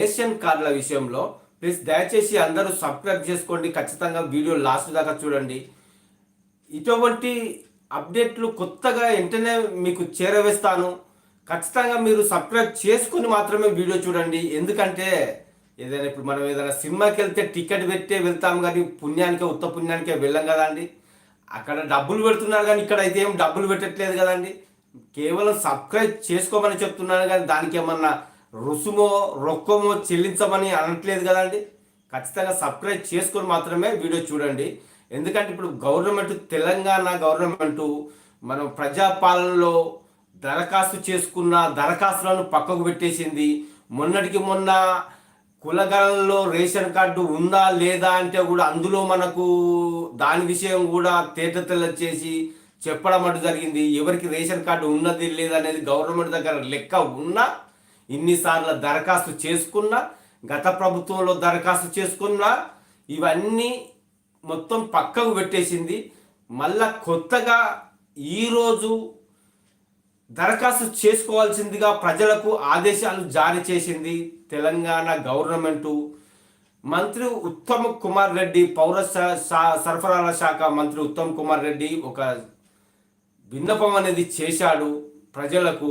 Ration కార్డుల విషయంలో please దయచేసి అందరూ సబ్స్క్రైబ్ చేసుకోండి. ఖచ్చితంగా వీడియో లాస్ట్ దాకా చూడండి. ఇటువంటి అప్డేట్లు కొత్తగా వెంటనే మీకు చేరవేస్తాను. ఖచ్చితంగా మీరు సబ్స్క్రైబ్ చేసుకుని మాత్రమే వీడియో చూడండి. ఎందుకంటే ఏదైనా ఇప్పుడు మనం ఏదైనా సినిమాకి వెళ్తే టికెట్ పెట్టే వెళ్తాం కానీ పుణ్యానికే ఉత్త పుణ్యానికే వెళ్ళాం కదండి అక్కడ డబ్బులు పెడుతున్నారు కానీ ఇక్కడ అయితే ఏం డబ్బులు పెట్టట్లేదు కదండి కేవలం సబ్స్క్రైబ్ చేసుకోమని చెప్తున్నాను కానీ దానికి ఏమన్నా రుసుమో రొక్కమో చెల్లించమని అనట్లేదు కదండి. ఖచ్చితంగా సబ్స్క్రైబ్ చేసుకొని మాత్రమే వీడియో చూడండి. ఎందుకంటే ఇప్పుడు గవర్నమెంట్ తెలంగాణ గవర్నమెంట్ మనం ప్రజాపాలనలో దరఖాస్తు చేసుకున్న దరఖాస్తులను పక్కకు పెట్టేసింది. మొన్నటికి మొన్న కులగణంలో రేషన్ కార్డు ఉందా లేదా అంటే కూడా అందులో మనకు దాని విషయం కూడా తేటతెల్ల చేసి చెప్పడం అంటూ జరిగింది. ఎవరికి రేషన్ కార్డు ఉన్నది లేదనేది గవర్నమెంట్ దగ్గర లెక్క ఉన్నా ఇన్నిసార్లు దరఖాస్తు చేసుకున్నా గత ప్రభుత్వంలో దరఖాస్తు చేసుకున్నా ఇవన్నీ మొత్తం పక్కకు పెట్టేసింది. మళ్ళా కొత్తగా ఈరోజు దరఖాస్తు చేసుకోవాల్సిందిగా ప్రజలకు ఆదేశాలు జారీ చేసింది తెలంగాణ గవర్నమెంటు. మంత్రి ఉత్తమ్ కుమార్ రెడ్డి పౌర సరఫరాల శాఖ మంత్రి ఉత్తమ్ కుమార్ రెడ్డి ఒక విన్నపం అనేది చేశాడు ప్రజలకు.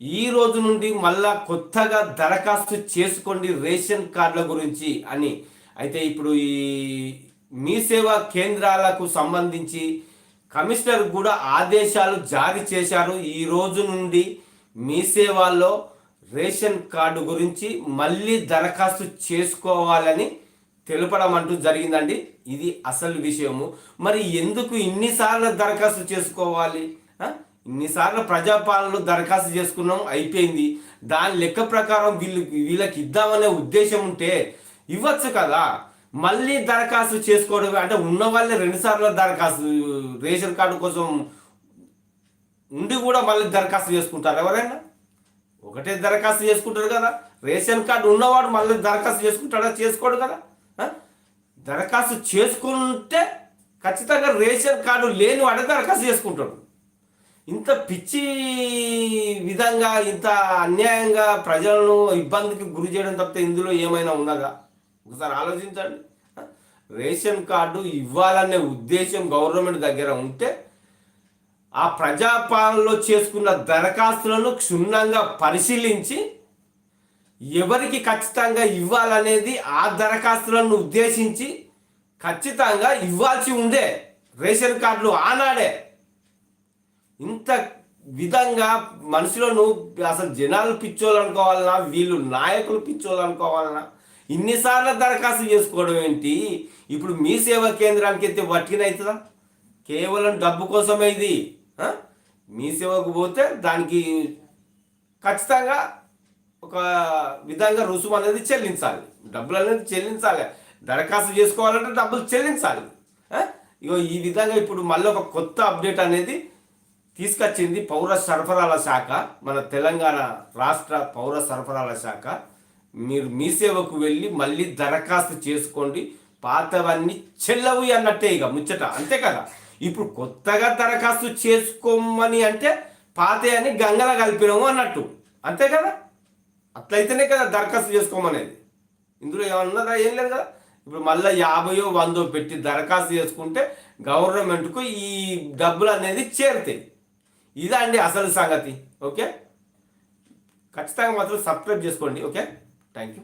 ఈ రోజు నుండి మళ్ళా కొత్తగా దరఖాస్తు చేసుకోండి రేషన్ కార్డుల గురించి అని. అయితే ఇప్పుడు ఈ మీ సేవా కేంద్రాలకు సంబంధించి కమిషనర్ కూడా ఆదేశాలు జారీ చేశారు. ఈ రోజు నుండి మీ సేవల్లో రేషన్ కార్డు గురించి మళ్ళీ దరఖాస్తు చేసుకోవాలని తెలపడం అంటూ జరిగిందండి. ఇది అసలు విషయము. మరి ఎందుకు ఇన్నిసార్లు దరఖాస్తు చేసుకోవాలి? ఇన్నిసార్లు ప్రజాపాలనలో దరఖాస్తు చేసుకున్నాం అయిపోయింది. దాని లెక్క ప్రకారం వీళ్ళు వీళ్ళకి ఇద్దామనే ఉద్దేశం ఉంటే ఇవ్వచ్చు కదా. మళ్ళీ దరఖాస్తు చేసుకోవడం అంటే ఉన్న వాళ్ళే రెండుసార్లు దరఖాస్తు రేషన్ కార్డు కోసం ఉండి కూడా మళ్ళీ దరఖాస్తు చేసుకుంటారు. ఎవరైనా? ఒకటే దరఖాస్తు చేసుకుంటారు కదా. రేషన్ కార్డు ఉన్నవాడు మళ్ళీ దరఖాస్తు చేసుకుంటాడా? చేసుకోడు కదా. దరఖాస్తు చేసుకుంటే ఖచ్చితంగా రేషన్ కార్డు లేని వాడే దరఖాస్తు చేసుకుంటాడు. ఇంత పిచ్చి విధంగా ఇంత అన్యాయంగా ప్రజలను ఇబ్బందికి గురి చేయడం తప్పితే ఇందులో ఏమైనా ఉన్నదా? ఒకసారి ఆలోచించండి. రేషన్ కార్డు ఇవ్వాలనే ఉద్దేశం గవర్నమెంట్ దగ్గర ఉంటే ఆ ప్రజాపాలనలో చేసుకున్న దరఖాస్తులను క్షుణ్ణంగా పరిశీలించి ఎవరికి ఖచ్చితంగా ఇవ్వాలనేది ఆ దరఖాస్తులను ఉద్దేశించి ఖచ్చితంగా ఇవ్వాల్సి ఉండే రేషన్ కార్డులు ఆనాడే ఇంత విధంగా మనుషులను అసలు జనాలు పిచ్చోళ్ళు అనుకోవాలన్నా వీళ్ళు నాయకులు పిచ్చోళ్ళు అనుకోవాలన్నా ఇన్నిసార్లు దరఖాస్తు చేసుకోవడం ఏంటి? ఇప్పుడు మీ సేవా కేంద్రానికి అయితే వట్టినవుతుందా కేవలం డబ్బు కోసమే ఇది మీ సేవకు పోతే దానికి ఖచ్చితంగా ఒక విధంగా రుసుము అనేది చెల్లించాలి. డబ్బులు అనేది చెల్లించాలి. దరఖాస్తు చేసుకోవాలంటే డబ్బులు చెల్లించాలి ఇగో ఈ విధంగా ఇప్పుడు మళ్ళీ ఒక కొత్త అప్డేట్ అనేది తీసుకొచ్చింది పౌర సరఫరాల శాఖ మన తెలంగాణ రాష్ట్ర పౌర సరఫరాల శాఖ. మీరు మీ సేవకు వెళ్ళి మళ్ళీ దరఖాస్తు చేసుకోండి. పాతవన్నీ చెల్లవు అన్నట్టే ఇక ముచ్చట అంతే కదా? ఇప్పుడు కొత్తగా దరఖాస్తు చేసుకోమని అంటే పాత అని గంగల కలిపినాము అన్నట్టు అంతే కదా? అట్లయితేనే కదా దరఖాస్తు చేసుకోమనేది. ఇందులో ఏమన్నదా ఏం లేదు కదా? ఇప్పుడు మళ్ళీ యాభయో వందో పెట్టి దరఖాస్తు చేసుకుంటే గవర్నమెంట్కు ఈ డబ్బులు అనేది చేరుతాయి. ఇదా అండి అసలు సంగతి ఓకే? ఖచ్చితంగా మాత్రం సబ్స్క్రైబ్ చేసుకోండి ఓకే? Thank you